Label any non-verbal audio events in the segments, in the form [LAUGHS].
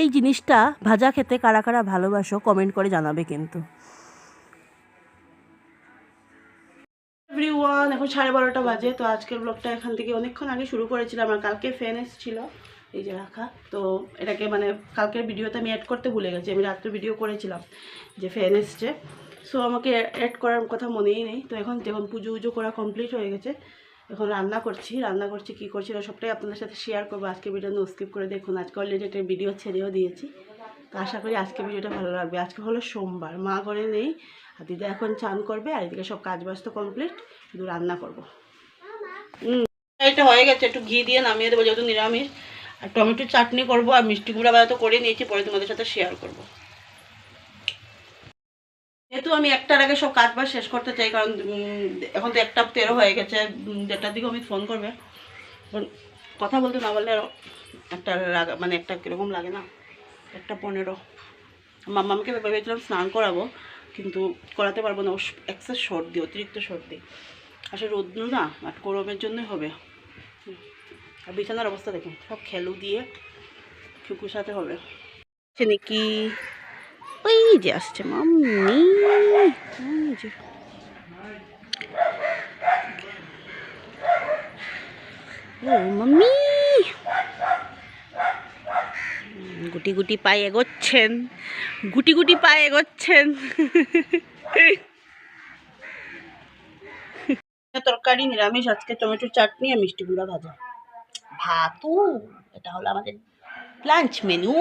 এই জিনিসটা ভাজা খেতে কারা কারা ভালোবাসো কমেন্ট করে জানাবে কিন্তু। এভরিওয়ান এখন সাড়ে বারোটা বাজে, তো আজকের ব্লগটা এখান থেকে অনেকক্ষণ আগে শুরু করেছিলাম আর কালকে ফ্যান এসেছিল। এই যে রাখা, তো এটাকে মানে কালকের ভিডিওতে আমি অ্যাড করতে ভুলে গেছি, আমি রাত্রে ভিডিও করেছিলাম যে ফ্যান এসছে। সো আমাকে অ্যাড করার কথা মনেই নেই, তো এখন যখন পুজো উজো করা কমপ্লিট হয়ে গেছে। এখন রান্না করছি রান্না করছি, কী করছি সবটাই আপনাদের সাথে শেয়ার করব। আজকে ভিডিও নো স্কিপ করে দেখুন, আজকে অলরেডি একটা ভিডিও ছেড়েও দিয়েছি। তো আশা করি আজকে ভিডিওটা ভালো লাগবে। আজকে হলো সোমবার, মা ঘরে নেই, আর দিদা এখন চান করবে, আর এদিকে সব কাজ বাজ তো কমপ্লিট শুধু রান্না করব। এটা হয়ে গেছে, একটু ঘি দিয়ে নামিয়ে দেবো, যেহেতু নিরামিষ। আর টমেটো চাটনি করব, আর মিষ্টি কুমড়া বাজার তো করে নিয়েছি, পরে তোমাদের সাথে শেয়ার করব। যেহেতু আমি একটার আগে সব কাজ বাজ শেষ করতে চাই, কারণ এখন তো একটা তেরো হয়ে গেছে দেড়টার দিকে আমি ফোন করবে। কথা বলতে না বললে একটা মানে একটা কীরকম লাগে না? একটা পনেরো। মাম্মাকে ভেবেছিলাম স্নান করাবো, কিন্তু করাতে পারব না এক্সেস সর্দি, অতিরিক্ত সর্দি। আসলে রোদ্র না আর গরমের জন্যই হবে। আর বিছানার অবস্থা দেখুন, সব খেলু দিয়ে খুকুর সাথে হবে। সে নাকি ওই যে আসছে মাম্মি যে ও মাম্মি গুটি গুটি পায়ে এগোচ্ছেন গুটি গুটি পায়ে এগোচ্ছেন তরকারি, নিরামিষ, আজকে টমেটোর চাটনি আর মিষ্টি গুঁড়া ভাজা। ভাতু, এটা হলো আমাদের লাঞ্চ মেনু।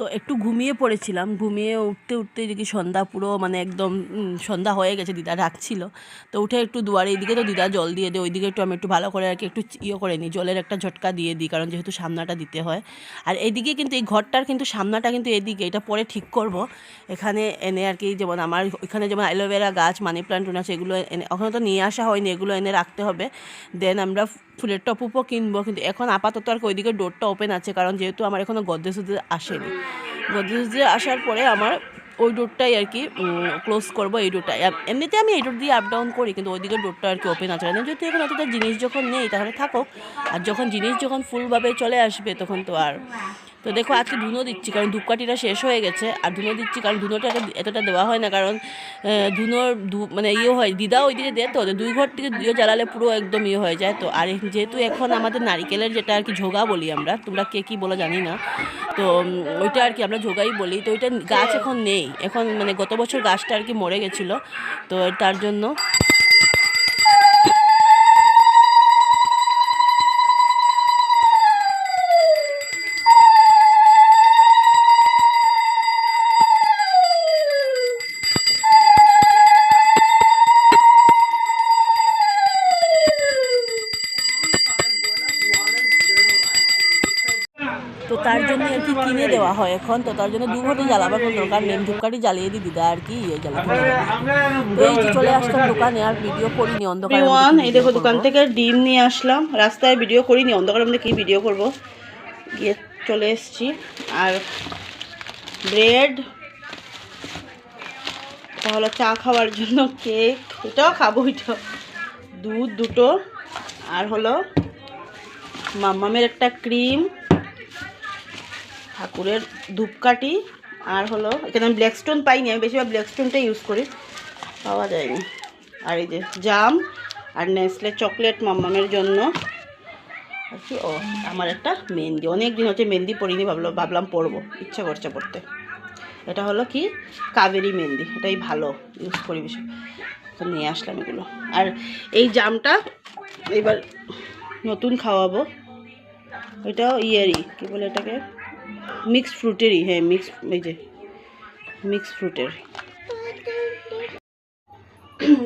তো একটু ঘুমিয়ে পড়েছিলাম। ঘুমিয়ে উঠতে উঠতে দেখি সন্ধ্যা পুরো মানে একদম সন্ধ্যা হয়ে গেছে, দিদা ডাকছিল। তো উঠে একটু দুয়ারে এইদিকে তো দিদা জল দিয়ে দেয়, ওইদিকে একটু আমি একটু ভালো করে আর কি একটু ইয়ে করে নিই, জলের একটা ঝটকা দিয়ে দিই, কারণ যেহেতু সামনাটা দিতে হয়। আর এদিকে কিন্তু এই ঘরটার কিন্তু সামনাটা কিন্তু এদিকে, এটা পরে ঠিক করব। এখানে এনে আর কি যেমন আমার এখানে যেমন অ্যালোভেরা গাছ, মানি প্লান্ট আছে এগুলো এনে এখনও তো নিয়ে আসা হয়নি, এগুলো এনে রাখতে হবে। দেন আমরা ফুলের টপুপও কিনবো, কিন্তু এখন আপাতত আর কি ওইদিকে ডোরটা ওপেন আছে, কারণ যেহেতু আমার এখনও গদ্দেশ আসেনি। গদ্দেশ আসার পরে আমার ওই ডোরটাই আর কি ক্লোজ করব এই ডোরটাই এমনিতে আমি এই ডোর দিয়ে আপ ডাউন করি, কিন্তু ওইদিকে ডোরটা আর কি ওপেন আছে না। যদি এখন অতটা জিনিস যখন নেই, তাহলে থাকো আর যখন জিনিস যখন ফুলভাবে চলে আসবে, তখন তো আর তো দেখো, আজকে ধুনো দিচ্ছি, কারণ ধূপকাঠিটা শেষ হয়ে গেছে। আর ধুনো দিচ্ছি কারণ ধুনোটা এত- এতটা দেওয়া হয় না, কারণ ধুনোর মানে ইয়ে হয় দিদা ওই দিকে দেয় তো দুই ঘর থেকে ইয়ে জ্বালালে পুরো একদম ইয়ে হয়ে যায়। তো আর যেহেতু এখন আমাদের নারিকেলের যেটা আর কি ঝোগা বলি আমরা, তোমরা কে কী বলো জানি না। তো ওইটা আর কি আমরা ঝোগাই বলি। তো ওইটা গাছ এখন নেই। এখন মানে গত বছর গাছটা আর কি মরে গেছিল। তো তার জন্য হয় এখন তো তার জন্য দু ঘটে জ্বালাবার কোনো দরকার নেই। ধূপকাঠি জ্বালিয়ে দিই দিদা আর কি ইয়ে জ্বালাতে তো এই যে চলে আসলাম দোকানে আর ভিডিও করিনি অন্ধকার এই দেখো দোকান থেকে ডিম নিয়ে আসলাম। রাস্তায় ভিডিও করিনি অন্ধকারের মধ্যে কী ভিডিও করব? গিয়ে চলে এসেছি। আর ব্রেড তাহলে চা খাওয়ার জন্য কেক এটাও খাব এটা দুধ দুটো আর হলো মাম্মামের একটা ক্রিম ঠাকুরের ধূপকাঠি আর হলো, এখানে আমি ব্ল্যাক স্টোন পাইনি, আমি বেশিরভাগ ব্ল্যাক স্টোনটাই ইউজ করি, পাওয়া যায়নি। আর এই যে জাম আর নেসলে চকলেট মাম্মামের জন্য। আর কি, ও, আমার একটা মেহেন্দি অনেক দিন হচ্ছে মেহেন্দি পরিনি, ভাবলাম ভাবলাম পরবো, ইচ্ছা করছে পড়তে এটা হলো কি, কাবেরি মেহেন্দি, এটাই ভালো ইউজ করি বেশি। তো নিয়ে আসলাম এগুলো। আর এই জামটা এবার নতুন খাওয়াবো, এটাও ইয়েরই কী বলে এটাকে? মিক্সড ফ্রুটেরই হ্যাঁ মিক্স এই যে, মিক্সড ফ্রুটের।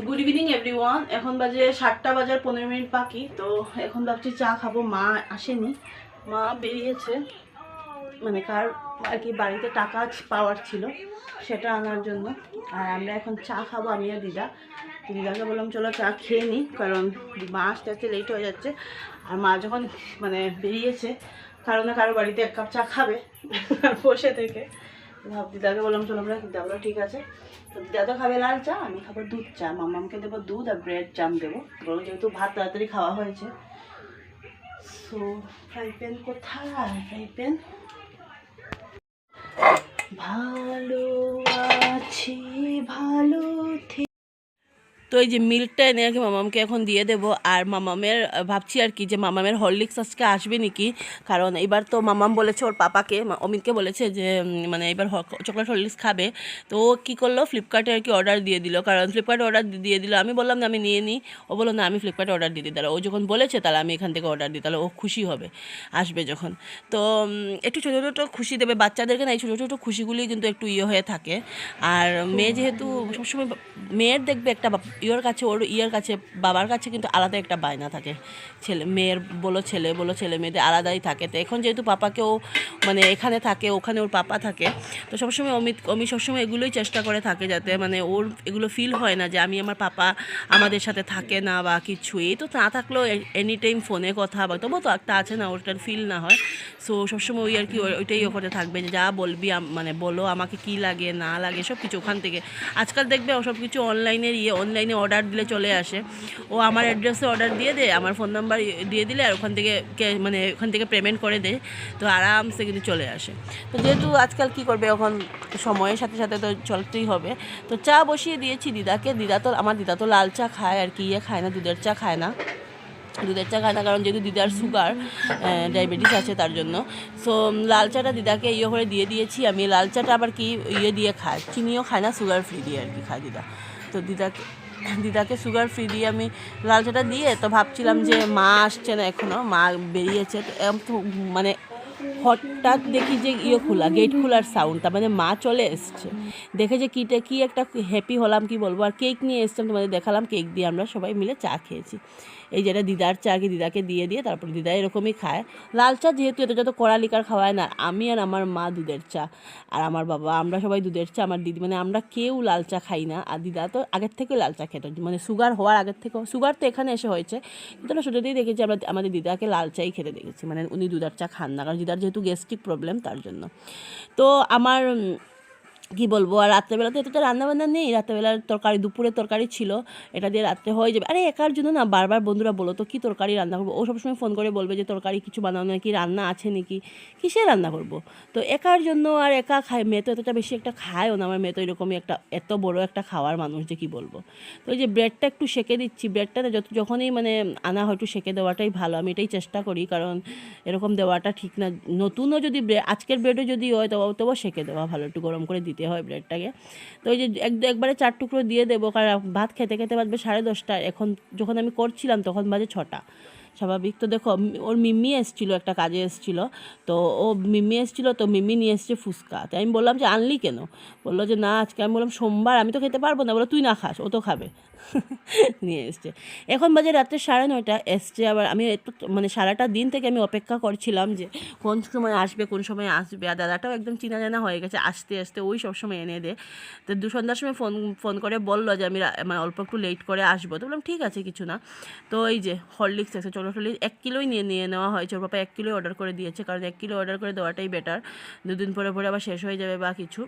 গুড ইভিনিং এভরিওয়ান এখন বাজে সাতটা বাজার পনেরো মিনিট বাকি, তো এখন ভাবছি চা খাব। মা আসেনি। মা বেরিয়েছে। মানে কার আর কি বাড়িতে টাকা পাওয়ার ছিল, সেটা আনার জন্য। আর আমরা এখন চা খাব, আমি আর দিদা। দিদাকে বললাম, চলো চা খেয়ে নিই কারণ মা আসতে আসতে লেট হয়ে যাচ্ছে। আর মা যখন মানে বেরিয়েছে কারও না কারও বাড়িতে এক কাপ চা খাবে বসে থেকে। ভাব, দিদাকে বললাম চলো আমরা দিদা বলো ঠিক আছে। তো দিদা তো খাবে লাল চা, আমি খাব দুধ চা। মামামকে দেবো দুধ আর ব্রেড জাম দেবো। বরং যেহেতু ভাত তাড়াতাড়ি খাওয়া হয়েছে। সো, ফ্রাই প্যান কোথায়? Fry pan? ভালো আছি, ভালো তো এই যে মিল্কটা এনে আর কি মামামকে এখন দিয়ে দেবো। আর মামামের, ভাবছি আর কি যে মামামের হরলিক্স আজকে আসবে নাকি? কারণ এবার তো মামাম বলেছে ওর পাপাকে অমিতকে বলেছে যে মানে এবার চকলেট হরলিক্স খাবে। তো ও কী করল? ফ্লিপকার্টে আর কি অর্ডার দিয়ে দিল। কারণ ফ্লিপকার্টে অর্ডার দিয়ে দিল। আমি বললাম না আমি নিয়ে নিই। ও বলল, না, আমি ফ্লিপকার্টে অর্ডার দিয়ে দিই। তাহলে ও যখন বলেছে, তাহলে আমি এখান থেকে অর্ডার দিই। তাহলে ও খুশি হবে, আসবে যখন। তো একটু ছোটো ছোটো খুশি দেবে। বাচ্চাদেরকে না, এই ছোটো ছোটো খুশিগুলি কিন্তু একটু ইয়ে হয়ে থাকে। আর মেয়ে যেহেতু সবসময় মেয়ের দেখবে একটা ইয়ের কাছে, ওর ইয়ের কাছে, বাবার কাছে কিন্তু আলাদা একটা বায়না থাকে। ছেলে, মেয়ের বলো, ছেলে বলো, ছেলে মেয়েদের আলাদাই থাকে। তো এখন যেহেতু পাপাকেও মানে এখানে থাকে, ওখানে ওর পাপা থাকে, তো সবসময় অমিত অমিত সবসময় এগুলোই চেষ্টা করে থাকে যাতে মানে ওর এগুলো ফিল হয় না যে আমি আমার পাপা আমাদের সাথে থাকে না বা কিছু এই তো না থাকলেও এনি টাইম ফোনে কথা বা তবুও তো একটা আছে না, ওটার ফিল না হয়। সো সবসময় ওই আর কি ওইটাই ওখানে থাকবে যে যা বলবি মানে বলো, আমাকে কি লাগে, না লাগে সব কিছু ওখান থেকে। আজকাল দেখবে সব কিছু অনলাইনের ইয়ে অনলাইনে অর্ডার দিলে চলে আসে। ও আমার অ্যাড্রেসে অর্ডার দিয়ে দেয়, আমার ফোন নাম্বার দিয়ে দিলে আর ওখান থেকে মানে ওখান থেকে পেমেন্ট করে দেয়। তো আরামসে কিন্তু চলে আসে। তো যেহেতু আজকাল কি করবে, এখন সময়ের সাথে সাথে তো চলতেই হবে। তো চা বসিয়ে দিয়েছি দিদাকে। দিদা তো, আমার দিদা তো লাল চা খায় আর কি ইয়ে খায় না, দুধের চা খায় না। দুধের চা খায় না কারণ যেহেতু দিদার সুগার ডায়াবেটিস আছে তার জন্য। সো লাল চাটা দিদাকে ইয়ে করে দিয়ে দিয়েছি। আমি লাল চাটা আবার কি ইয়ে দিয়ে খায় চিনিও খায় না সুগার ফ্রি দিয়ে আর কি খায় দিদা। তো দিদাকে দিদাকে সুগার ফ্রি দিয়ে আমি লাল চাটা দিয়ে তো ভাবছিলাম যে মা আসছে না এখনও মা বেরিয়েছে। তো মানে হঠাৎ দেখি যে ইয়ে খোলা গেট খোলার সাউন্ড তার মানে মা চলে এসছে। দেখে যে কীটা, কী একটা হ্যাপি হলাম, কি বলব? আর কেক নিয়ে এসছিলাম তোমাদের দেখালাম কেক দিয়ে আমরা সবাই মিলে চা খেয়েছি। এই যেটা দিদার চা কি দিদাকে দিয়ে দিয়ে তারপর দিদা এরকমই খায়। লাল চা যেহেতু এটা যত কড়া লিকার খাওয়ায় না, আমি আর আমার মা দুধের চা। আর আমার বাবা, আমরা সবাই দুধের চা, আমার দিদি মানে আমরা কেউ লাল চা খাই না। আর দিদা তো আগের থেকে লাল চা খেত মানে সুগার হওয়ার আগের থেকে সুগার তো এখানে এসে হয়েছে। কিন্তু আমরা ছোটোতেই দেখেছি, আমরা আমাদের দিদাকে লাল চাই খেতে দেখেছি মানে উনি দুধের চা খান না। কারণ দিদার যেহেতু গ্যাস্ট্রিক প্রবলেম তার জন্য। তো আমার কি বলব? আর রাত্রেবেলাতে এত তো রান্নাবান্না নেই। রাত্রেবেলার তরকারি, দুপুরের তরকারি ছিল। এটা দিয়ে রাত্রে হয়ে যাবে। আরে, একার জন্য না, বারবার বন্ধুরা বলো তো, কী তরকারি রান্না করব? ও সবসময় ফোন করে বলবে যে, তরকারি কিছু বানানো নাকি? রান্না আছে নাকি? কিসে রান্না করব? তো একার জন্য আর একা খায়, মেয়ে তো এতটা বেশি একটা খায়ও না। আমার মেয়ে তো এরকমই একটা, এত বড় একটা খাওয়ার মানুষ যে কী বলব? তো এই যে ব্রেডটা একটু সেকে দিচ্ছি। ব্রেডটা যত, যখনই মানে আনা হয় একটু সেকে দেওয়াটাই ভালো। আমি এটাই চেষ্টা করি, কারণ এরকম দেওয়াটা ঠিক না। নতুনও যদি আজকের ব্রেডও যদি হয় তবু তবু সেকে দেওয়া ভালো, একটু গরম করে দিতে। হয় ব্রেডটাকে। তো ওই যে এক একবারে চার টুকরো দিয়ে দেবো, কারণ ভাত খেতে খেতে বাজবে সাড়ে দশটা এখন যখন আমি করছিলাম তখন বাজে ছটা। স্বাভাবিক। তো দেখো ওর মিম্মি এসেছিল, একটা কাজে এসেছিল। তো ও মিম্মি এসেছিল, তো মিম্মি নিয়ে এসছে ফুচকা। তো আমি বললাম যে, আনলি কেন? বলল যে, না, আজকে আমি বললাম সোমবার, আমি তো খেতে পারব না। বলো তুই না খাস, ও তো খাবে। [LAUGHS] নিয়ে এসছে। এখন বাজে রাত্রে সাড়ে নয়টা, এসছে আবার আমি একটু মানে সারাটা দিন থেকে আমি অপেক্ষা করছিলাম যে, কোন সময় আসবে, কোন সময় আসবে। আর দাদাটাও একদম চিনা জানা হয়ে গেছে, আসতে আসতে ওই সবসময় এনে দে। তো দু সন্ধ্যার সময় ফোন ফোন করে বলল যে, আমি মানে অল্প একটু লেট করে আসব। তো বললাম, ঠিক আছে, কিছু না। তো এই যে, হরলিক্স আছে চলো হরলিক্স এক কিলোই নিয়ে নিয়ে নেওয়া হয়েছে ওর পাপা এক কিলো অর্ডার করে দিয়েছে কারণ এক কিলো অর্ডার করে দেওয়াটাই বেটার দুদিন পরে পরে আবার শেষ হয়ে যাবে বা কিছু।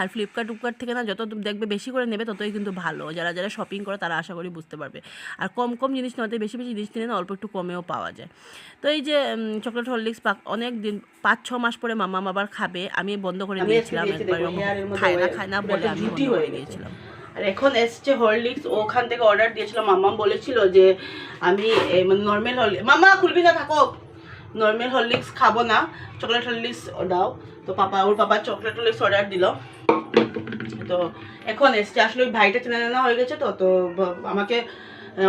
আর ফ্লিপকার্ট টুপকার্ট থেকে না যত দেখবে বেশি করে নেবে ততই কিন্তু ভালো। যারা যারা শপিং করে তারা আশা করি বুঝতে পারবে। আর কম কম জিনিস নেওয়াতে বেশি বেশি জিনিস নিলে না অল্প একটু কমেও পাওয়া যায়। তো এই যে চকলেট হরলিক্স পাক অনেক দিন পাঁচ ছ মাস পরে মামা আবার খাবে। আমি বন্ধ করে দিয়েছিলাম একবার খায় না খায় না বলে আমি বন্ধ করে দিয়েছিলাম। আর এখন এসছে হরলিক্স ওখান থেকে অর্ডার দিয়েছিল। মাম্মা বলেছিল যে আমি মানে নর্মাল হরলিক্স মামা খুলবি না থাকো। নর্মাল হরলিক্স খাব না। চকলেট হরলিক্স দাও। তো পাপা, ওর পাপা চকলেট হরলিক্স অর্ডার দিল। তো এখন এসছে। আসলে ওই ভাইটা চেনা জানা হয়ে গেছে তো। তো আমাকে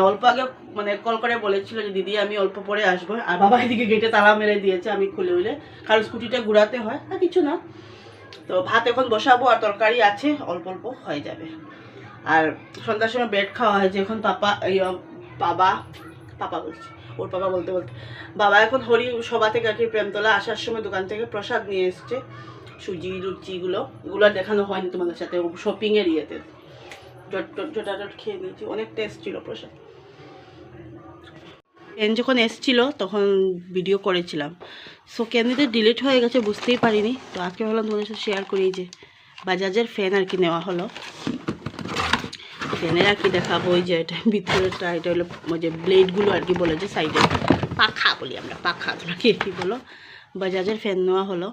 অল্প আগে মানে কল করে বলেছিল যে, দিদি, আমি অল্প পরে আসব। আর বাবা এদিকে গেটে তালা মেরে দিয়েছে আমি খুলে উলে। কারণ স্কুটিটা ঘুরাতে হয়। আর কিছু না। তো ভাত এখন বসাবো আর তরকারি আছে। অল্প অল্প হয়ে যাবে। আর সন্ধ্যার সময় ব্রেড খাওয়া হয়েছে এখন পাপা বাবা, পাপা বলছি, ওর পাপা বলতে বলতে, বাবা এখন হরি সভা থেকে আর কি প্রেমতলা আসার সময় দোকান থেকে প্রসাদ নিয়ে এসছে, সুজি লুচিগুলো এগুলো দেখানো হয়নি তোমাদের সাথে শপিংয়ের ইয়েতে। জট খেয়ে নিয়েছি, অনেক টেস্ট ছিল প্রসাদ। পেন যখন এসছিল, তখন ভিডিও করেছিলাম। সো ক্যান্ডিতে ডিলিট হয়ে গেছে বুঝতেই পারিনি, তো আজকে ভাবলাম তোমাদের সাথে শেয়ার করি যে, বাজাজের ফ্যান আর কি নেওয়া হলো। ফ্যানের আর কি দেখাবো, ওই যে এটা ভিতরেটা এটা হলো ওই যে ব্লেডগুলো আর কি বলে যে সাইডে পাখা বলি আমরা, পাখা কি কে বলো। বাজাজের ফ্যান নেওয়া হলো।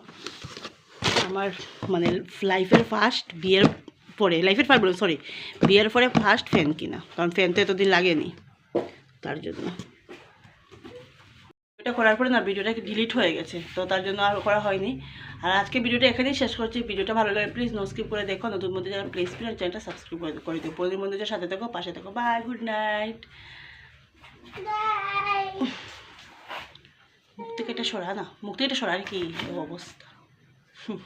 আমার মানে লাইফের ফার্স্ট বিয়ের পরে লাইফের ফার্স্ট সরি বিয়ের পরে ফার্স্ট ফ্যান কিনা, কারণ ফ্যান তো এতদিন লাগেনি, তার জন্য। এটা করার পরে না ভিডিওটা ডিলিট হয়ে গেছে। তো তার জন্য আর করা হয়নি। আর আজকে ভিডিওটা এখানেই শেষ করছি। ভিডিওটা ভালো লাগে প্লিজ নো স্কিপ করে দেখো। নতুন মধ্যে যারা প্লিজ প্লিজ চ্যানেলটা সাবস্ক্রাইব করে করে দিও। প্রতিদিন মধ্যে সাথে থাকো পাশে থাকো। বাই গুড নাইট মুখ থেকে এটা সরা না। মুখ থেকে এটা সরার কি অবস্থা। হুম।